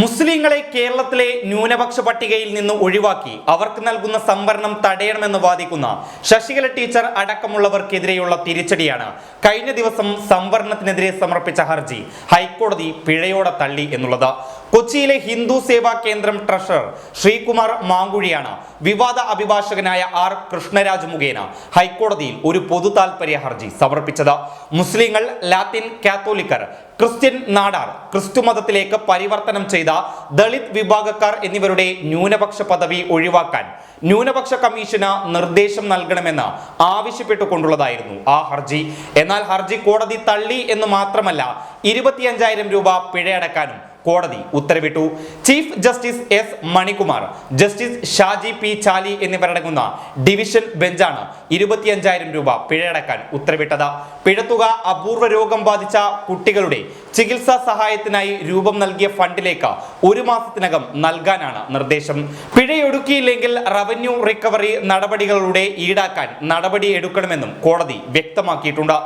മുസ്ലിങ്ങളെ കേരളത്തിലെ ന്യൂനപക്ഷ പട്ടികയിൽ നിന്ന് ഒഴിവാക്കി അവർക്ക് നൽകുന്ന സംവരണം തടയണമെന്ന് വാദിക്കുന്ന ശശികല ടീച്ചർ അടക്കമുള്ളവർക്കെതിരെയുള്ള തിരിച്ചടിയാണ് കഴിഞ്ഞ ദിവസം സംവരണത്തിനെതിരെ സമർപ്പിച്ച ഹർജി. ഹൈക്കോടതി പിഴയോടെ തള്ളി എന്നുള്ളത്. കൊച്ചിയിലെ ഹിന്ദു സേവാ കേന്ദ്രം ട്രഷറർ ശ്രീകുമാർ മാങ്കുഴിയാണ് വിവാദ അഭിഭാഷകനായ ആർ കൃഷ്ണരാജ് മുഖേന ഹൈക്കോടതിയിൽ ഒരു പൊതു താൽപര്യ ഹർജി സമർപ്പിച്ചത്. മുസ്ലിങ്ങൾ ലാത്തിൻ കാത്തോലിക്കർ ക്രിസ്ത്യൻ നാടാർ ക്രിസ്തു മതത്തിലേക്ക് പരിവർത്തനം ചെയ്ത ദളിത് വിഭാഗക്കാർ എന്നിവരുടെ ന്യൂനപക്ഷ പദവി ഒഴിവാക്കാൻ ന്യൂനപക്ഷ കമ്മീഷന് നിർദ്ദേശം നൽകണമെന്ന് ആവശ്യപ്പെട്ടുകൊണ്ടുള്ളതായിരുന്നു ആ ഹർജി. എന്നാൽ ഹർജി കോടതി തള്ളി എന്ന് മാത്രമല്ല ഇരുപത്തിയഞ്ചായിരം രൂപ പിഴയടക്കാനും കോടതി ഉത്തരവിട്ടു. Chief justice S Manikumar justice Shaji P Chaly എന്നിവരടങ്ങുന്ന ഡിവിഷൻ ബെഞ്ചാണ് ഇരുപത്തിയഞ്ചായിരം രൂപ പിഴയടക്കാൻ ഉത്തരവിട്ടത്. പിഴത്തുക അപൂർവ രോഗം ബാധിച്ച കുട്ടികളുടെ ചികിത്സാ സഹായത്തിനായി രൂപം നൽകിയ ഫണ്ടിലേക്ക് ഒരു മാസത്തിനകം നൽകാനാണ് നിർദ്ദേശം. പിഴയൊടുക്കിയില്ലെങ്കിൽ റവന്യൂ റിക്കവറി നടപടികളുടെ ഈടാക്കാൻ നടപടി എടുക്കണമെന്നും കോടതി വ്യക്തമാക്കിയിട്ടുണ്ട്.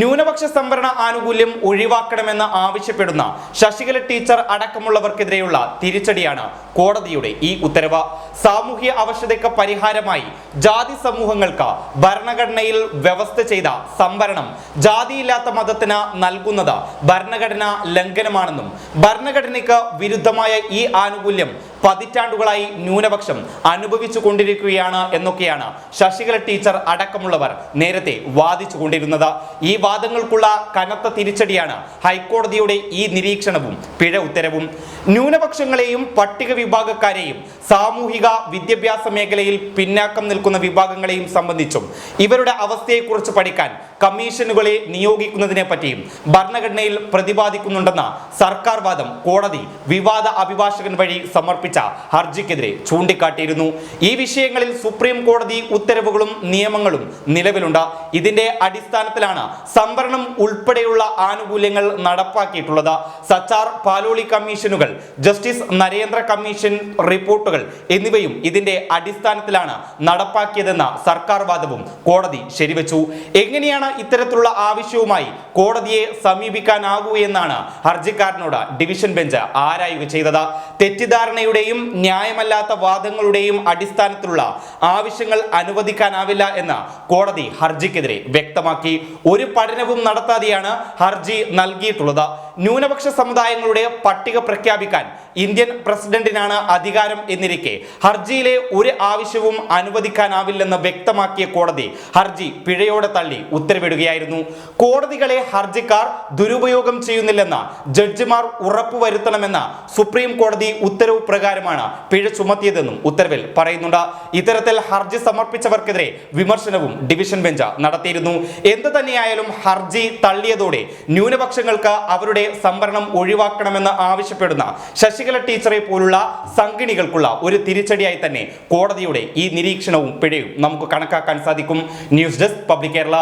ന്യൂനപക്ഷ സംവരണ ആനുകൂല്യം ഒഴിവാക്കണമെന്ന് ആവശ്യപ്പെടുന്ന ശശികല ടീച്ചർ അടക്കമുള്ളവർക്കെതിരെയുള്ള തിരിച്ചടിയാണ് കോടതിയുടെ ഈ ഉത്തരവ്. സാമൂഹ്യ അവശതയ്ക്ക് പരിഹാരമായി ജാതി സമൂഹങ്ങൾക്ക് ഭരണഘടനയിൽ വ്യവസ്ഥ ചെയ്ത സംവരണം ജാതിയില്ലാത്ത മതത്തിന് നൽകുന്നത് ഭരണഘടനാ ലംഘനമാണെന്നും ഭരണഘടനയ്ക്ക് വിരുദ്ധമായ ഈ ആനുകൂല്യം പതിറ്റാണ്ടുകളായി ന്യൂനപക്ഷം അനുഭവിച്ചു കൊണ്ടിരിക്കുകയാണ് എന്നൊക്കെയാണ് ശശികല ടീച്ചർ അടക്കമുള്ളവർ നേരത്തെ വാദിച്ചു കൊണ്ടിരുന്നത്. ഈ വാദങ്ങൾക്കുള്ള കനത്ത തിരിച്ചടിയാണ് ഹൈക്കോടതിയുടെ ഈ നിരീക്ഷണവും പിഴ ഉത്തരവും. ന്യൂനപക്ഷങ്ങളെയും പട്ടിക വിഭാഗക്കാരെയും സാമൂഹിക വിദ്യാഭ്യാസ മേഖലയിൽ പിന്നാക്കം നിൽക്കുന്ന വിഭാഗങ്ങളെയും സംബന്ധിച്ചും ഇവരുടെ അവസ്ഥയെക്കുറിച്ച് പഠിക്കാൻ കമ്മീഷനുകളെ നിയോഗിക്കുന്നതിനെ പറ്റിയും ഭരണഘടനയിൽ പ്രതിപാദിക്കുന്നുണ്ടെന്ന സർക്കാർ വാദം കോടതി വിവാദ അഭിഭാഷകൻ വഴി സമർപ്പിച്ച ഹർജിക്കെതിരെ ചൂണ്ടിക്കാട്ടിയിരുന്നു. ഈ വിഷയങ്ങളിൽ സുപ്രീം കോടതി ഉത്തരവുകളും നിയമങ്ങളും നിലവിലുണ്ട്. ഇതിന്റെ അടിസ്ഥാനത്തിലാണ് സംവരണം ഉൾപ്പെടെയുള്ള ആനുകൂല്യങ്ങൾ നടപ്പാക്കിയിട്ടുള്ളത് സച്ചാർ പാലോളി കമ്മീഷനുകൾ ജസ്റ്റിസ് നരേന്ദ്ര കമ്മീഷൻ റിപ്പോർട്ടുകൾ എന്നിവയും ഇതിന്റെ അടിസ്ഥാനത്തിലാണ് നടപ്പാക്കിയതെന്ന സർക്കാർ വാദവും കോടതി ശരിവച്ചു. എങ്ങനെയാണ് ഇത്തരത്തിലുള്ള ആവശ്യവുമായി കോടതിയെ സമീപിക്കാനാകൂ എന്നാണ് ഹർജിക്കാരനോട് ഡിവിഷൻ ബെഞ്ച് ആരായുക ചെയ്തത്. തെറ്റിദ്ധാരണയുടെയും ന്യായമല്ലാത്ത വാദങ്ങളുടെയും അടിസ്ഥാനത്തിലുള്ള ആവശ്യങ്ങൾ അനുവദിക്കാനാവില്ല എന്ന് കോടതി ഹർജിക്കെതിരെ വ്യക്തമാക്കി. ഒരു പഠനവും നടത്താതെയാണ് ഹർജി നൽകിയിട്ടുള്ളത്. ന്യൂനപക്ഷ സമുദായങ്ങളുടെ പട്ടിക പ്രഖ്യാപിക്കാൻ ഇന്ത്യൻ പ്രസിഡന്റിനാണ് അധികാരം എന്നിരിക്കെ ഹർജിയിലെ ഒരു ആവശ്യവും അനുവദിക്കാനാവില്ലെന്ന് വ്യക്തമാക്കിയ കോടതി ഹർജി പിഴയോടെ തള്ളി ഉത്തരവിടുകയായിരുന്നു. കോടതികളെ ഹർജിക്കാർ ദുരുപയോഗം ചെയ്യുന്നില്ലെന്ന് ജഡ്ജിമാർ ഉറപ്പുവരുത്തണമെന്ന സുപ്രീം കോടതി ഉത്തരവ് പ്രകാരമാണ് പിഴ ചുമത്തിയതെന്നും ഉത്തരവിൽ പറയുന്നുണ്ട്. ഇത്തരത്തിൽ ഹർജി സമർപ്പിച്ചവർക്കെതിരെ വിമർശനവും ഡിവിഷൻ ബെഞ്ച് നടത്തിയിരുന്നു. എന്തു തന്നെയായാലും ഹർജി തള്ളിയതോടെ ന്യൂനപക്ഷങ്ങൾക്ക് അവരുടെ സംവരണം ഒഴിവാക്കണമെന്ന് ആവശ്യപ്പെടുന്ന ശശികല ടീച്ചറെ പോലുള്ള സംഘിണികൾക്കുള്ള ഒരു തിരിച്ചടിയായി തന്നെ കോടതിയുടെ ഈ നിരീക്ഷണവും പിഴയും നമുക്ക് കണക്കാക്കാൻ സാധിക്കും. News desk public Kerala.